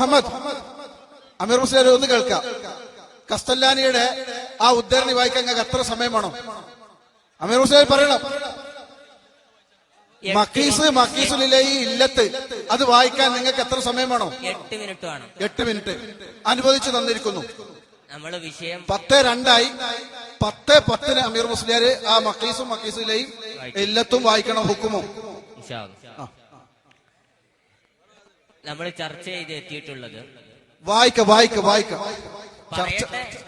മുഹമ്മദ് അമീർ മുസ്ലിം ഒന്ന് കേൾക്കാം. കസ്തല്ലാനിയുടെ ആ ഉദ്ധരണി വായിക്കാൻ ഞങ്ങൾക്ക് എത്ര സമയം വേണം? അമീർ മുസ്ലിം പറയണം. മക്കീസ് മക്കീസുലിലെ ഈ ഇല്ലത്ത്. അത് വായിക്കാൻ നിങ്ങൾക്ക് എത്ര സമയം വേണം? എട്ട് മിനിറ്റ് ആണ് എട്ട് മിനിറ്റ്. അനുവദിച്ചു തന്നിരിക്കുന്നു. നമ്മൾ വിഷയം പത്ത് രണ്ടായി. പത്ത് പത്തിന് അമീർ മുസ്ലിയാര് ആ മക്കീസും മക്കീസുലെയും ഇല്ലത്തും വായിക്കണം ഹുക്കുമോ. അല്ലാ. നമ്മൾ ചർച്ച ചെയ്ത് എത്തിയിട്ടുള്ളത് വായിക്ക വായിക്ക വായിക്ക ചർച്ച പറയട്ടെ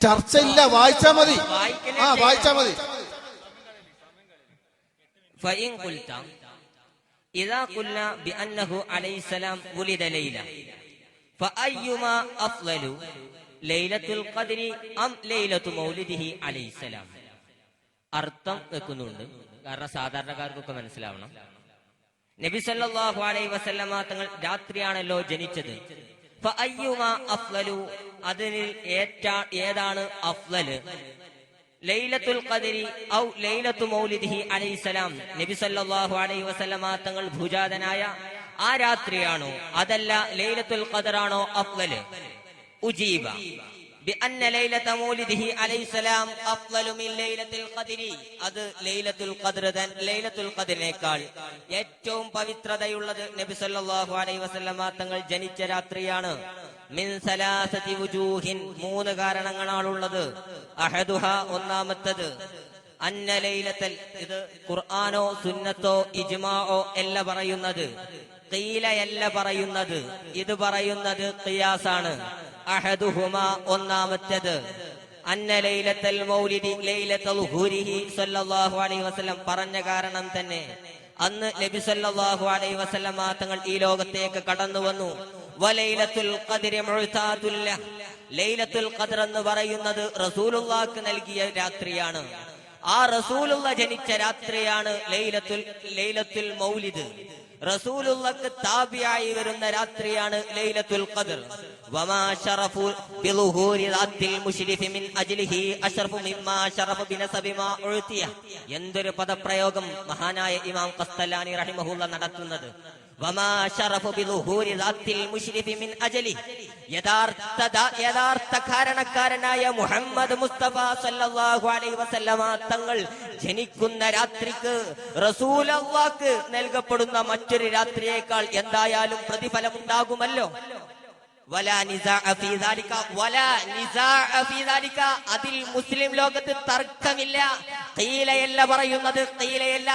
ചർച്ച ഇല്ല വായിച്ചാ മതി വായിക്കലേ ആ വായിച്ചാ മതി فإن قلت إذا قلنا بأنه عليه السلام ولد ليلة فأيما أفضل ليلة القدر أم ليلة مولده عليه السلام അർത്ഥം വെക്കുന്നുണ്ട് കാരണം സാധാരണക്കാർക്കൊക്കെ മനസ്സിലാവണം നബി സല്ലല്ലാഹു അലൈഹി വസല്ലമ തങ്ങൾ രാത്രിയാണല്ലോ ജനിച്ചത്. അഫ്ളലു അതിൽ ഏറ്റ ഏതാണ് അഫ്ലല്? ലൈലത്തുൽ ഖദരി ഔ ലൈലത്തു മൗലിദിഹി അലൈഹിസ്സലാം നബി സല്ലല്ലാഹു അലൈഹി വസല്ലമ തങ്ങൾ ഭുജാതനായ ആ രാത്രിയാണോ? അതല്ല ലൈലത്തുൽ ഖദറാണോ അഫ്ലല്? ഉജീബ. بأن ليلة مولده عليه السلام أفضل من ليلة القدر അത് ലൈലത്തുൽ ഖദ്ർ തൻ- ലൈലത്തുൽ ഖദ്റിനേക്കാൾ ഏറ്റവും പവിത്രതയുള്ളത് നബി സല്ലല്ലാഹു അലൈഹി വസല്ലമ തങ്ങൾ ജനിച്ച രാത്രിയാണ് മിൻ സലാസതി വുജൂഹിൻ മൂന്ന് കാരണങ്ങളാണുള്ളത് അഹദുഹ ഒന്നാമത്തത് അന്ന ലൈലത്തൽ ഇത് ഖുർആനോ സുന്നത്തോ ഇജ്മാഓ അല്ല പറയുന്നത് ഖീലയല്ല പറയുന്നത് ഇത് പറയുന്നത് ഖിയാസാണ് അഹദുഹുമ ഒന്നാമത്തേത്. അന്ന ലൈലത്തൽ മൗലിദി ലൈലത്തൽ ഹുരിഹി സല്ലല്ലാഹു അലൈഹി വസല്ലം പറഞ്ഞ കാരണം തന്നെ. അന്ന് നബി സല്ലല്ലാഹു അലൈഹി വസല്ലം തങ്ങൾ ഈ ലോകത്തേക്ക് കടന്നു വന്നു. വലൈലത്തുൽ ഖദ്രി മുഅ്താതുല്ല ലൈലത്തുൽ ഖദ്ർ എന്ന് പറയുന്നത് റസൂലുള്ളാഹിക്ക് നൽകിയ രാത്രിയാണ്. ആ റസൂലുള്ള ജനിച്ച രാത്രിയാണ് ലൈലത്തുൽ ലൈലത്തുൽ മൗലിദ്. റസൂലുള്ളക്ക് താബിയായി വരുന്ന രാത്രിയാണ് ലൈലത്തുൽ ഖദർ. വമാ ശറഫു ബിളുഹൂരി ദാത്തിൽ മുശ്രിഫി മിൻ അജ്ലിഹി അഷ്റഫു മിമ്മാ ശറഫ ബിനസബി മാ ഉഴ്തിയ എന്തൊരു പദപ്രയോഗം മഹാനായ ഇമാം ഖസ്തലാനി റഹിമഹുള്ള നടത്തുന്നത്. യഥാർത്ഥ കാരണക്കാരനായ മുഹമ്മദ് മുസ്തഫ സല്ലല്ലാഹു അലൈഹി വസല്ലമ തങ്ങൾ ജനിക്കുന്ന രാത്രിക്ക് റസൂലല്ലാഹ്ക്ക് നൽകപ്പെടുന്ന മറ്റൊരു രാത്രിയേക്കാൾ എന്തായാലും ഫീ ദാലിക അതിൽ മുസ്ലിം ലോകത്ത് തർക്കമില്ല. ഖീലയല്ല പറയുന്നത് ഖീലയല്ല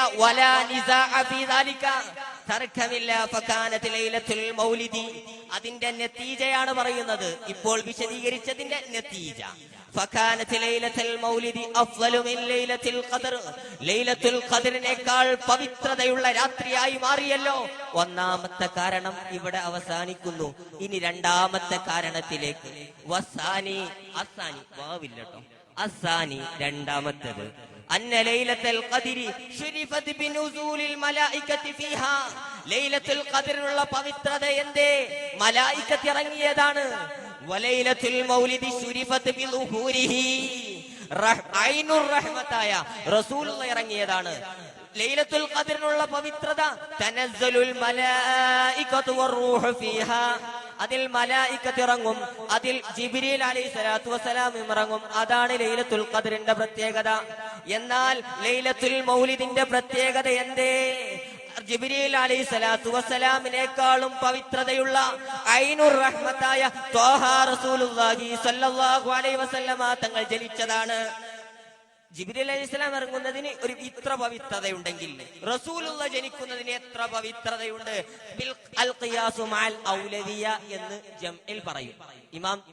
മൗലിദി. അതിന്റെ നതീജയാണ് പറയുന്നത്. ഇപ്പോൾ വിശദീകരിച്ചതിന്റെ നതീജ ഫകാനത്ത് ലൈലത്തുൽ മൗലിദി അഫ്ളലു മിൻ ലൈലത്തുൽ ഖദർ. ലൈലത്തുൽ ഖദറിനേക്കാൾ പവിത്രതയുള്ള രാത്രിയായി മാറിയല്ലോ. ഒന്നാമത്തെ കാരണം ഇവിടെ അവസാനിക്കുന്നു. ഇനി രണ്ടാമത്തെ കാരണത്തിലേക്ക്. വസാനി അസാനി. വാവില്ലട്ടോ. അസാനി രണ്ടാമത്തേത്. അന്ന ലൈലത്തുൽ ഖദരി ശുരിഫത് ബിനുസൂലിൽ മലായികത്തി ഫീഹാ ലൈലത്തുൽ ഖദറിനുള്ള പവിത്രത എന്തേ? മലായികത്ത് ഇറങ്ങിയതാണ്. വലൈലത്തുൽ മൗലിദി ശുരിഫത്ത് ബിളുഹൂരിഹി റഹ്- ഐനുർ റഹ്മത്തായ റസൂലുള്ള ഇറങ്ങിയതാണ്. ലൈലത്തുൽ ഖദറിനുള്ള പവിത്രത തനസ്സലുൽ മലായികത്തു വറൂഹു ഫീഹാ. അതിൽ മലായിക്കത്ത് ഇറങ്ങും അതിൽ ജിബ്രീൽ അലൈഹി സ്വലാത്തു വസ്സലാം ഇറങ്ങും. അതാണ് ലൈലത്തുൽ ഖദറിന്റെ പ്രത്യേകത. എന്നാൽ ലൈലത്തുൽ മൗലിദിന്റെ പ്രത്യേകത എന്തേ? ജിബ്രീൽ അലൈഹി സ്വലാത്തു വസ്സലാമിനേക്കാളും പവിത്രതയുള്ള ഐനുർ റഹ്മത്തായ ത്വാഹ റസൂലുള്ളാഹി സ്വല്ലല്ലാഹു അലൈഹി വസല്ലമ തങ്ങൾ ജനിച്ചതാണ്. ജിബ്രീൽ അലൈഹി ഇസ്ലാം ഇറങ്ങുന്നതിന് ഒരു ഇത്ര പവിത്രതയുണ്ടെങ്കിൽ റസൂലുള്ള ജനിക്കുന്നതിന് എത്ര പവിത്രതയുണ്ട്? എന്ന് ജംഇൽ പറയും. ഇമാം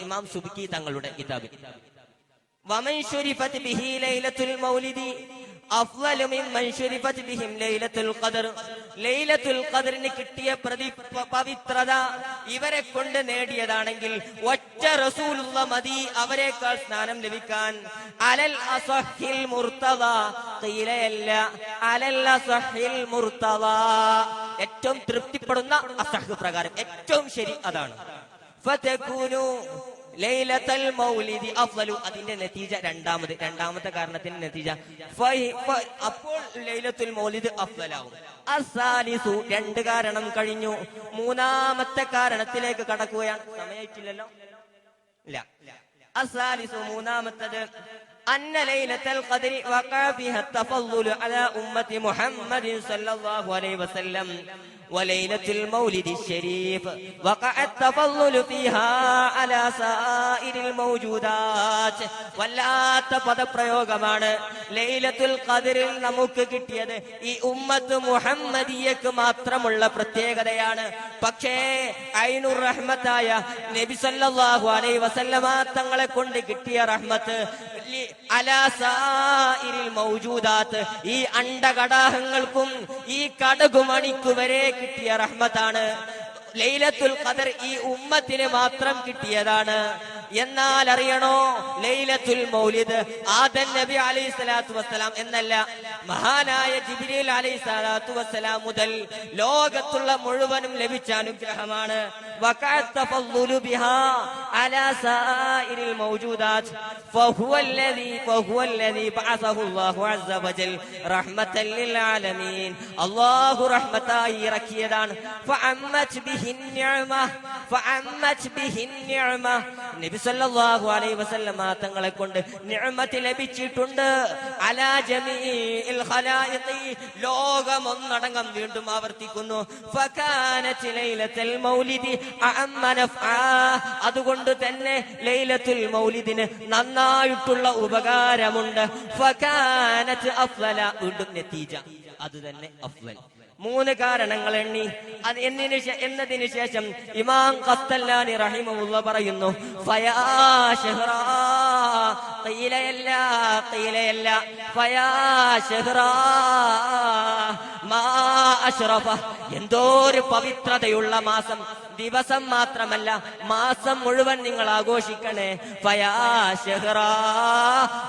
ഇമാം സുബിക്കി തങ്ങളുടെ കിതാബിൽ. ബിഹി ലൈലത്തുൽ മൗലിദി. ബിഹിം ലൈലത്തുൽ ഖദർ. ലൈലത്തുൽ കിട്ടിയ പ്രതി പവിത്രത ഇവരെ കൊണ്ട് നേടിയതാണെങ്കിൽ ഒറ്റ റസൂലുള്ള മതി അവരെക്കാൾ സ്നാനം ലഭിക്കാൻ. അലൽ അസഹിൽ അലൽ ഏറ്റവും തൃപ്തിപ്പെടുന്ന അസഹ് പ്രകാരം. ഏറ്റവും ശരി അതാണ്. ഫതകൂനു ലൈലത്തൽ മൗലിദി അഫ്സലു അതിന്റെ നതീജ രണ്ടാമത്. രണ്ടാമത്തെ കാരണത്തിന്റെ നതീജ. അപ്പോൾ ലൈലത്തുൽ മൗലിദ് അഫ്ളലാവും അസാലിസു രണ്ട് കാരണം കഴിഞ്ഞു. മൂന്നാമത്തെ കാരണത്തിലേക്ക് കടക്കുകയാണ്. സമയക്കില്ലല്ലോ ഇല്ല. അസാലിസു മൂന്നാമത്തത് അന്ന ലൈലത്തൽ ഖദ്രി വഖഅ ഫിഹ التفضل على أمة محمد صلى الله عليه وسلم وليلة المولد الشريف وقع التفضل فيها على سائر الموجودات വല്ലാത്ത പദപ്രയോഗമാണ് ലൈലത്തുൽ ഖദറിൽ നമുക്ക് കിട്ടിയത് ഈ ഉമ്മത്ത് മുഹമ്മദിയക്ക് മാത്രമുള്ള പ്രത്യേകതയാണ് പക്ഷേ ഐനുർ റഹ്മത്തായ നബി സല്ലല്ലാഹു അലൈഹി വസല്ലമ തങ്ങളെ കൊണ്ട് കിട്ടിയ റഹ്മത്ത് ലി- അലാ സായിരിൽ മൗജൂദാത്ത്. ഈ അണ്ടകടാഹങ്ങൾക്കും ഈ കടകുമണിക്കു വരെ കിട്ടിയ റഹ്മത്താണ്. ലൈലത്തുൽ ഖദർ ഈ ഉമ്മത്തിന് മാത്രം കിട്ടിയതാണ്. എന്നാൽ അറിയണോ ലൈലത്തുൽ മൗലിദ്? ആദൻ നബി അലൈഹി സ്വലാത്തു വസ്സലാം എന്നല്ല മഹാനായ ജിബ്രീൽ അലൈഹി സ്വലാത്തു വസ്സലാം മുതൽ ലോകത്തുള്ള മുഴുവനും ലഭിച്ച അനുഗ്രഹമാണ്. وقع التفضل بها على سائر الموجودات فهو الذي فهو الذي بعثه الله عز وجل رحمة للعالمين الله رحمتاي ركيدان فعمت به النعمة فعمت به النعمة നബി സല്ലല്ലാഹു അലൈഹി വസല്ലമ തങ്ങളെ കൊണ്ട് നിഅമത്ത് ലഭിച്ചിട്ടുണ്ട് അലാ ജമീഇൽ ഖലായിഖി ലോകം ഒന്നടങ്കം വീണ്ടും ആവർത്തിക്കുന്നു ഫകാനത്ത് ലൈലത്തുൽ മൗലിദി അഅമ്മ നഫ്ആ അതുകൊണ്ട് തന്നെ ലൈലത്തുൽ മൗലിദിന് നന്നായിട്ടുള്ള ഉപകാരമുണ്ട്. നെത്തീജ. അത് തന്നെ അഫ്വൽ മൂന്ന് കാരണങ്ങൾ എണ്ണി. അത് എന്നതിന് എന്നതിന് ശേഷം ഇമാം കത്തല്ലാനി റഹിമുള്ള പറയുന്നു ഫയാ ഷഹ്റാ അഷ്റഫ എന്തോ ഒരു പവിത്രതയുള്ള മാസം. ദിവസം മാത്രമല്ല മാസം മുഴുവൻ നിങ്ങൾ ആഘോഷിക്കണേ. ഫയാ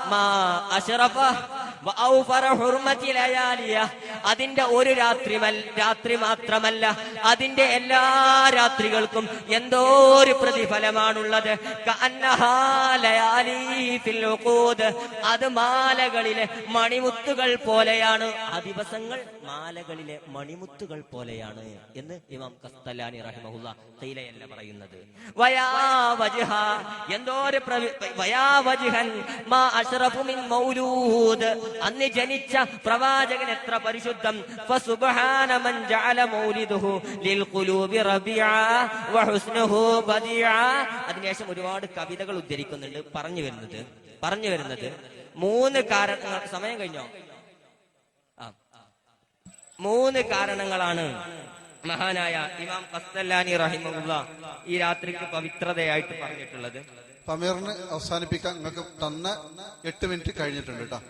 മാ. അതിന്റെ ഒരു രാത്രി രാത്രി മാത്രമല്ല അതിന്റെ എല്ലാ രാത്രികൾക്കും എന്തോ ഒരു പ്രതിഫലമാണുള്ളത്. അത് മാലകളിലെ മണിമുത്തുകൾ പോലെയാണ്. ആ ദിവസങ്ങൾ മാലകളിലെ മണിമുത്തുകൾ പോലെയാണ് എന്ന് ഇമാം കസ്തലാനി റഹിമഹുല്ല തൈലയല്ല പറയുന്നത്. എന്തോ ഒരു അന്ന് ജനിച്ച പ്രവാചകൻ എത്ര പരിശുദ്ധം. അതിനുശേഷം ഒരുപാട് കവിതകൾ ഉദ്ധരിക്കുന്നുണ്ട്. പറഞ്ഞു വരുന്നത് പറഞ്ഞു വരുന്നത് മൂന്ന് കാരണങ്ങൾ സമയം കഴിഞ്ഞോ? മൂന്ന് കാരണങ്ങളാണ് മഹാനായ ഇമാം കസ്തല്ലാനി റഹിമുള്ള ഈ രാത്രിക്ക് പവിത്രതയായിട്ട് പറഞ്ഞിട്ടുള്ളത്. പമീറിന് അവസാനിപ്പിക്കാൻ നിങ്ങൾക്ക് തന്ന എട്ട് മിനിറ്റ് കഴിഞ്ഞിട്ടുണ്ട് കേട്ടോ.